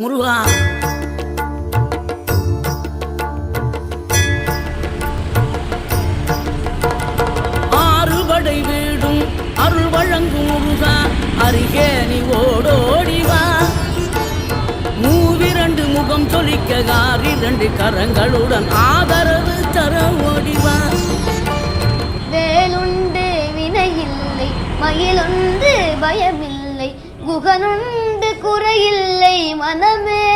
முருகா. ஆறுபடை வீடும் அருள் வழங்கும் முருகா. அருகே நீ ஓடோடிவா மூவிரண்டு முகம் சொலிக்க இரண்டு கரங்களுடன் ஆதரவு தர ஓடிவா வேலுண்டு வினையில்லை மயிலுண்டு பயமில்லை குகனுண்டு குறையில்லை மனமே.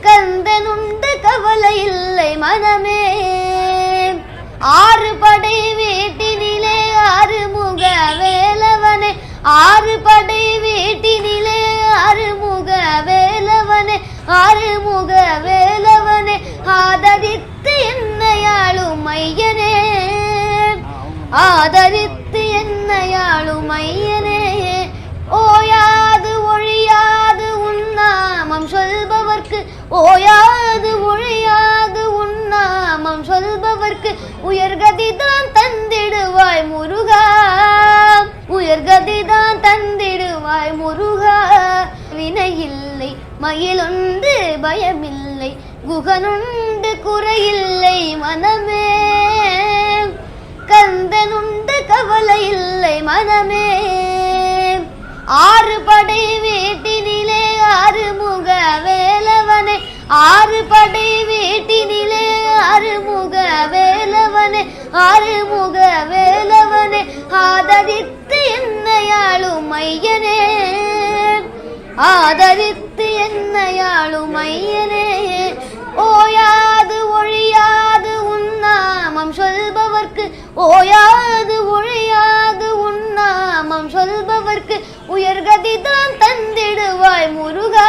கந்தனுண்டு கவலை இல்லை மனமே. ஆறு படை வீட்டினிலே அருமுக வேலவனே. ஆறு படை வீட்டினிலே அருமுக வேலவனே. அருமுக வேலவனே. ஆதரித்து என்னையாளும் ஐயனே. ஆதரித்து என்னையாளும் ஐயனே. சொல்பவர்க்கு ஓயாது ஒழியாது உன்னாமம் சொல்பவர்க்கு உயர்கதி தான் தந்திடுவாய் முருகா. உயர்கதி தான் தந்திடுவாய் முருகா. வினையில்லை மயிலுண்டு பயமில்லை குகனுண்டு குறையில்லை மனமே. கந்தனுண்டு கவலை இல்லை மனமே. ஆறு படை வீட்டினிலே வேலவனே ஆறுமுக வேலவனே ஆதரித்து என்னையாளும் ஐயனே. ஆதரித்து என்னையாளும் ஐயனே. ஓயாது ஒழியாது உன்னாமம் சொல்பவர்க்கு ஓயாது ஒழியாது உன்னாமம் சொல்பவர்க்கு உயர்கதிதான் தந்திடுவாய் முருகா.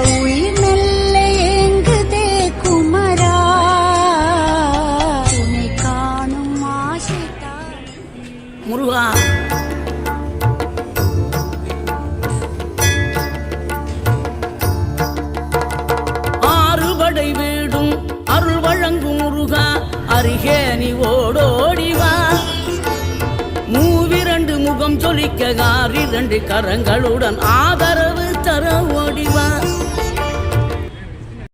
ஆறுபடை வீடும் அருள் வழங்கும் முருகா அருகே நீ ஓடோடிவா மூவிரண்டு முகம் சொலிக்க இரண்டு கரங்களுடன் ஆதரவு தர ஓடி